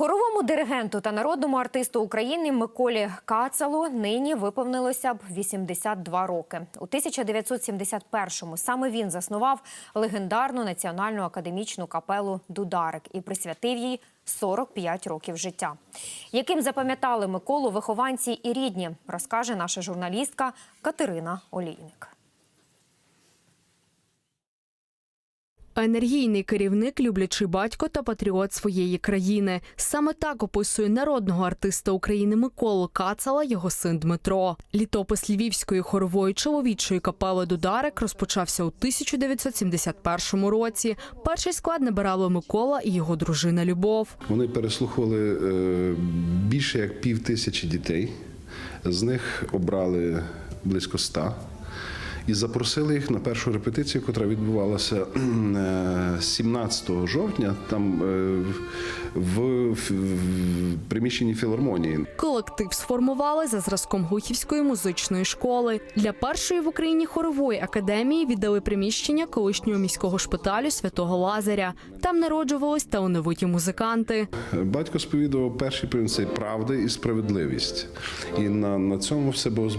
Хоровому диригенту та народному артисту України Миколі Кацалу нині виповнилося б 82 роки. У 1971-му саме він заснував легендарну національну академічну капелу Дударик і присвятив їй 45 років життя. Яким запам'ятали Миколу вихованці і рідні, розкаже наша журналістка Катерина Олійник. Енергійний керівник, люблячий батько та патріот своєї країни. Саме так описує народного артиста України Миколу Кацала його син Дмитро. Літопис Львівської хорової чоловічої капели Дударик розпочався у 1971 році. Перший склад набирали Микола і його дружина Любов. Вони переслухали е, більше як пів тисячі дітей. З них обрали близько ста. І запросили їх на першу репетицію, яка відбувалася е, 17 жовтня, там е, в, в, в приміщенні філармонії. Колектив сформували за зразком Глухівської музичної школи. Для першої в Україні хорової академії віддали приміщення колишнього міського шпиталю святого Лазаря. Там народжувались талановиті музиканти. Батько сповідував перший принцип правди і справедливість. І на, на цьому все було.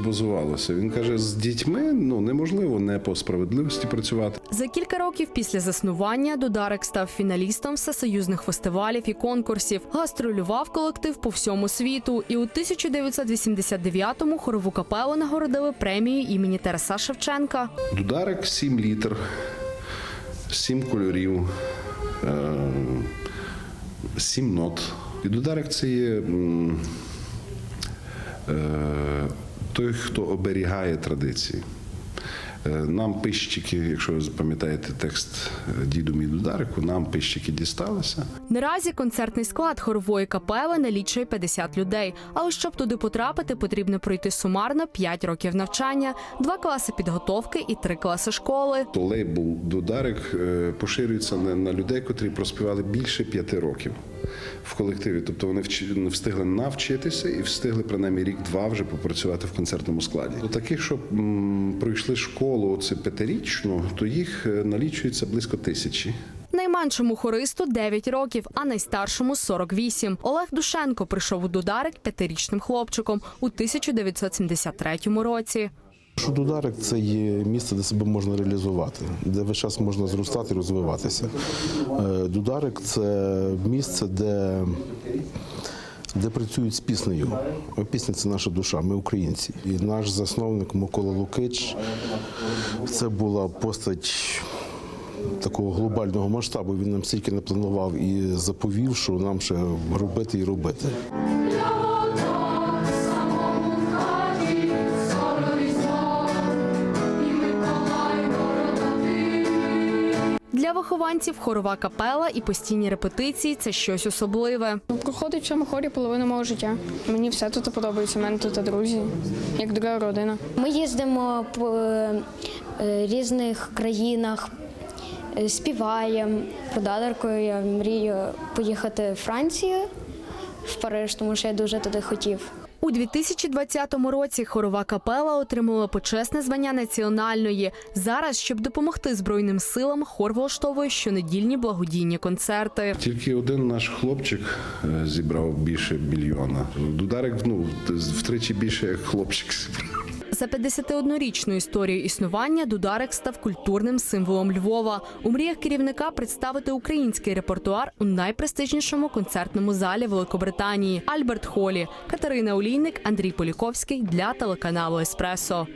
Він каже: з дітьми ну неможливо не по справедливості працювати. За кілька років після заснування Дударик став фіналістом всесоюзних фестивалів і конкурсів. Гастролював колектив по всьому світу. І у 1989-му хорову капелу нагородили премією імені Тараса Шевченка. Дударик 7 літр, 7 кольорів, 7 нот. І дударик це є е, той, хто оберігає традиції. Е, Нам пищики, якщо ви пам'ятаєте текст е, діду мій Дударику, нам пищики дісталися. Наразі концертний склад хорової капели налічує 50 людей. Але щоб туди потрапити, потрібно пройти сумарно 5 років навчання, 2 класи підготовки і 3 класи школи. Лейбл Дударик е, поширюється на, людей, котрі проспівали більше п'яти років в колективі. Тобто вони встигли навчитися і встигли принаймні рік-два вже попрацювати в концертному складі. До таких, що пройшли школу оце п'ятирічну, то їх е, налічується близько тисячі. Найменшому хористу 9 років, а найстаршому 48. Олег Душенко прийшов у Дударик п'ятирічним хлопчиком у 1973 році. Що Дударик це є місце, де себе можна реалізувати, де весь час можна зростати розвиватися. Е, Дударик це місце, де, де працюють з піснею. Пісня це наша душа, ми українці. І наш засновник Микола Лукич це була постать. Такого глобального масштабу він нам стільки не планував і заповів, що нам ще робити і робити. Для вихованців хорова капела і постійні репетиції це щось особливе. Проходить в цьому хорі половину мого життя. Мені все тут подобається. У мене тут друзі, як друга родина. Ми їздимо по е, різних країнах, е, співаємо. Продаркою я мрію поїхати в Францію, в Париж, тому що я дуже туди хотів. У 2020 році хорова капела отримала почесне звання національної. Зараз, щоб допомогти збройним силам, хор влаштовує щонедільні благодійні концерти. Тільки один наш хлопчик е, зібрав більше мільйона. Дударик ну, втричі більше як хлопчик зібрав. За 51-річну історію існування Дударик став культурним символом Львова. У мріях керівника представити український репертуар у найпрестижнішому концертному залі Великобританії Альберт Холі. Катерина Олійник, Андрій Поліковський для телеканалу Еспресо.